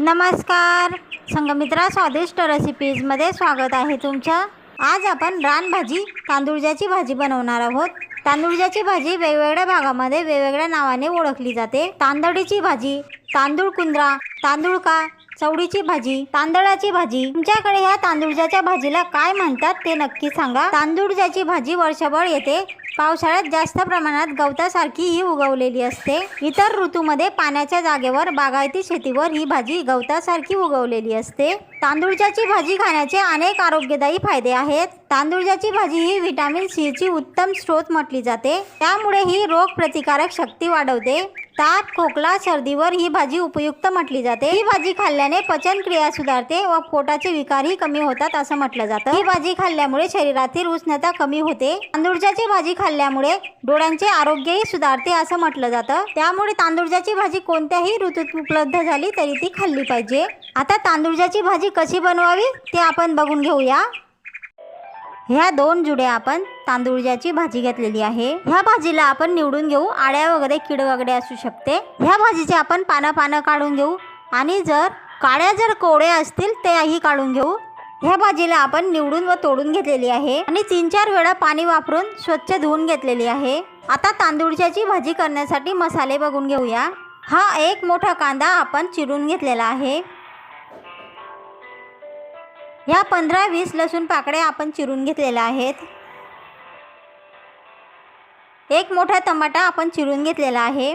नमस्कार. संगमित्रा स्वादिष्ट रेसिपीजमध्ये स्वागत आहे तुमचं. आज आपण रानभाजी तांदूळजाची भाजी बनवणार आहोत. तांदूळजाची भाजी वेगवेगळ्या भागामध्ये वेगवेगळ्या नावाने ओळखली जाते. तांदळीची भाजी तांदूळ कुंद्रा तांदूळ का चवडीची भाजी तांदळाची भाजी. तुमच्याकडे ह्या तांदूळजाच्या भाजीला काय म्हणतात ते नक्की सांगा. तांदूळजाची भाजी वर्षभर येते. पावसाळ्यात जास्त प्रमाणात गवतासारखी ही उगवलेली असते. इतर ऋतूमध्ये पाण्याच्या जागेवर बागायती शेतीवर ही भाजी गवतासारखी उगवलेली असते. तांदूळजाची भाजी खाण्याचे अनेक आरोग्यदायी फायदे आहेत. तांदूळजाची भाजी ही व्हिटॅमिन सीची उत्तम स्रोत म्हटली जाते. त्यामुळे ही रोग प्रतिकारक शक्ती वाढवते. ताप खोकला सर्दीवर ही भाजी उपयुक्त म्हटली जाते. ही भाजी खाल्ल्याने पचन क्रिया सुधारते व पोटाचे विकारही कमी होतात असं म्हटलं जातं. ही भाजी खाल्ल्यामुळे शरीरातील उष्णता कमी होते. तांदूळजाची भाजी खाल्ल्यामुळे डोळ्यांचे आरोग्यही सुधारते असं म्हटलं जातं. त्यामुळे तांदूळजाची भाजी कोणत्याही ऋतूत उपलब्ध झाली तरी ती खाल्ली पाहिजे. आता तांदूळजाची भाजी कशी बनवावी ते आपण बघून घेऊया. ह्या दोन जुड्या आपण तांदूळजाची भाजी घेतलेली आहे. ह्या भाजीला आपण निवडून घेऊ. आड्या वगैरे किड वगैरे असू शकते. ह्या भाजीचे आपण पानं पानं काढून घेऊ. आणि जर काळ्या जर कोवड्या असतील त्याही काढून घेऊ. ह्या भाजीला आपण निवडून व तोडून घेतलेली आहे. आणि तीन चार वेळा पाणी वापरून स्वच्छ धुवून घेतलेली आहे. आता तांदूळच्याची भाजी करण्यासाठी मसाले बघून घेऊया. हा एक मोठा कांदा आपण चिरून घेतलेला आहे. ह्या पंधरा वीस लसूण पाकळ्या आपण चिरून घेतलेल्या आहेत. एक मोठा टमाटा आपण चिरून घेतलेला आहे.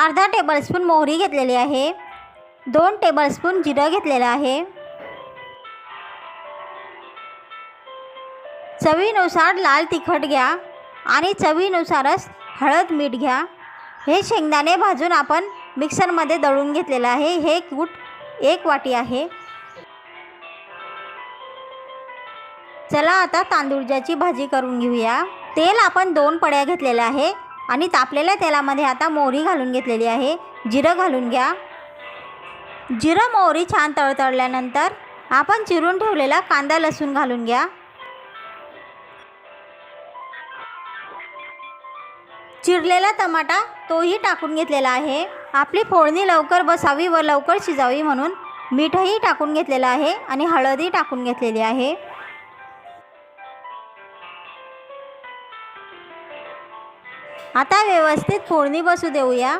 अर्धा टेबलस्पून मोहरी घेतलेली आहे. दोन टेबलस्पून जिरं घेतलेलं आहे. चवीनुसार लाल तिखट घ्या आणि चवीनुसारच हळद मीठ घ्या. हे शेंगदाणे भाजून आपण मिक्सरमध्ये दळून घेतलेलं आहे. हे कूट एक वाटी आहे. चला आता तांदूळजाची भाजी करून घेऊया. तेल आपण दोन पड्या घेतलेल्या आहे आणि तापलेल्या तेलामध्ये आता मोहरी घालून घेतलेली आहे. जिरं घालून घ्या. जिरं मोहरी छान तळतळल्यानंतर आपण चिरून ठेवलेला कांदा लसूण घालून घ्या. चिरलेला टमाटा तोही टाकून घेतलेला आहे. आपली फोडणी लवकर बसावी व लवकर शिजावी म्हणून मीठही टाकून घेतलेलं आहे आणि हळदही टाकून घेतलेली आहे. आता व्यवस्थित फोडणी बसू देऊया.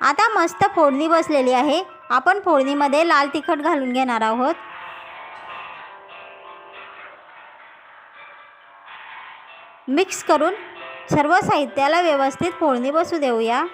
आता मस्त फोडणी बसलेली आहे. आपण फोडणीमध्ये लाल तिखट घालून घेणार आहोत. मिक्स करून सर्व साहित्याला व्यवस्थित फोडणी बसू देऊया.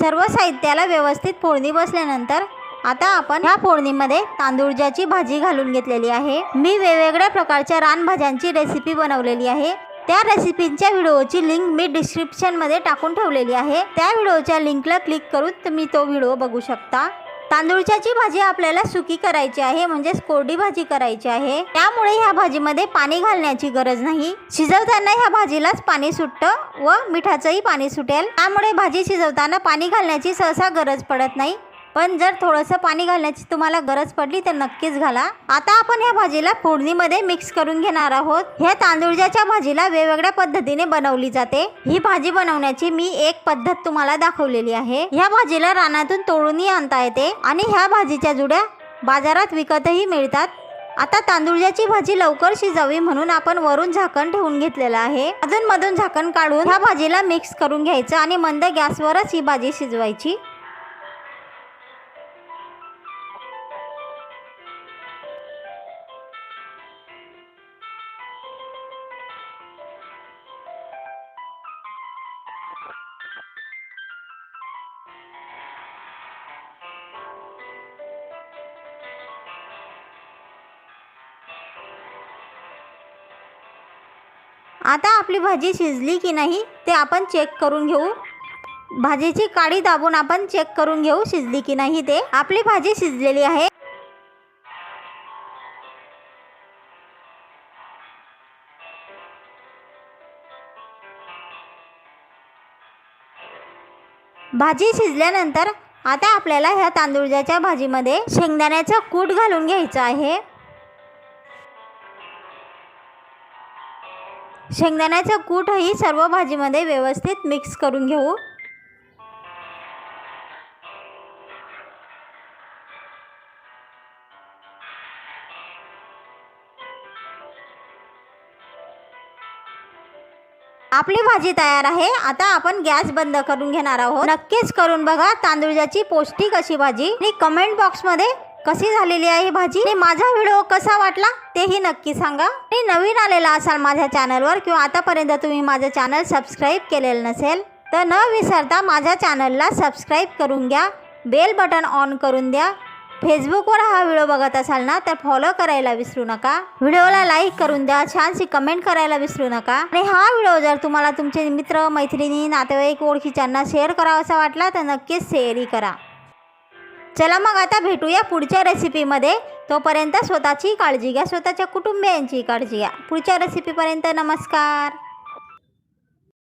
सर्व साहित्याला व्यवस्थित फोडणी बसल्यानंतर आता आपण ह्या फोडणीमध्ये तांदूळजाची भाजी घालून घेतलेली आहे मी वेगवेगळ्या प्रकारच्या रानभाज्यांची रेसिपी बनवलेली आहे. त्या रेसिपींच्या व्हिडिओची लिंक मी डिस्क्रिप्शनमध्ये टाकून ठेवलेली आहे. त्या व्हिडिओच्या लिंकला क्लिक करून तुम्ही तो व्हिडिओ बघू शकता. तांदूळच्याची भाजी आपल्याला सुकी करायची आहे म्हणजेच कोरडी भाजी करायची आहे. त्यामुळे ह्या भाजीमध्ये पाणी घालण्याची गरज नाही. शिजवताना ह्या भाजीलाच पाणी सुटतं व मिठाचंही पाणी सुटेल. त्यामुळे भाजी शिजवताना पाणी घालण्याची सहसा गरज पडत नाही. पण जर थोडंसं पाणी घालण्याची तुम्हाला गरज पडली तर नक्कीच घाला. आता आपण ह्या भाजीला फोडणीमध्ये मिक्स करून घेणार आहोत. ह्या तांदूळजाच्या भाजीला वेगवेगळ्या पद्धतीने बनवली जाते. ही भाजी बनवण्याची मी एक पद्धत तुम्हाला दाखवलेली आहे. ह्या भाजीला रानातून तोडूनही आणता येते आणि ह्या भाजीच्या जुड्या बाजारात विकतही मिळतात. आता तांदूळजाची भाजी लवकर शिजावी म्हणून आपण वरून झाकण ठेवून घेतलेलं आहे. अजून मधून झाकण काढून ह्या भाजीला मिक्स करून घ्यायचं आणि मंद गॅसवरच ही भाजी शिजवायची. आता आपली भाजी शिजली की नाही ते आपण चेक करून घेऊ. भाजीची काडी दाबून आपण चेक करून घेऊ शिजली की नाही ते. आपली भाजी शिजलेली आहे. भाजी शिजल्यानंतर आता आपल्याला ह्या तांदूळजाच्या भाजीमध्ये शेंगदाण्याचं कूट घालून घ्यायचं आहे. शेंगदाण्याचं कूटही सर्व भाजीमध्ये व्यवस्थित मिक्स करून घेऊ. आपली भाजी तयार आहे. आता आपण गॅस बंद करून घेणार आहोत. नक्कीच करून बघा तांदूळाची पौष्टिक अशी भाजी. आणि कमेंट बॉक्समध्ये कशी झालेली आहे भाजी? आणि माझा व्हिडिओ कसा वाटला तेही नक्की सांगा. आणि नवीन आलेला असाल माझ्या चॅनलवर किंवा आतापर्यंत तुम्ही माझं चॅनल सबस्क्राईब केलेलं नसेल तर न विसरता माझ्या चॅनलला सबस्क्राईब करून घ्या बेल बटन ऑन करून द्या. फेसबुकवर हा व्हिडिओ बघत असाल ना तर फॉलो करायला विसरू नका. व्हिडिओला लाईक करून द्या छानशी कमेंट करायला विसरू नका. आणि हा व्हिडिओ जर तुम्हाला तुमचे मित्र मैत्रिणी नातेवाईक ओळखीच्यांना शेअर करावासा वाटला तर नक्कीच शेअरही करा. चला मग आता भेटूया पुढच्या रेसिपीमध्ये तोपर्यंत स्वतःची काळजी घ्या स्वतःच्या कुटुंबियांची काळजी घ्या. पुढच्या रेसिपीपर्यंत नमस्कार.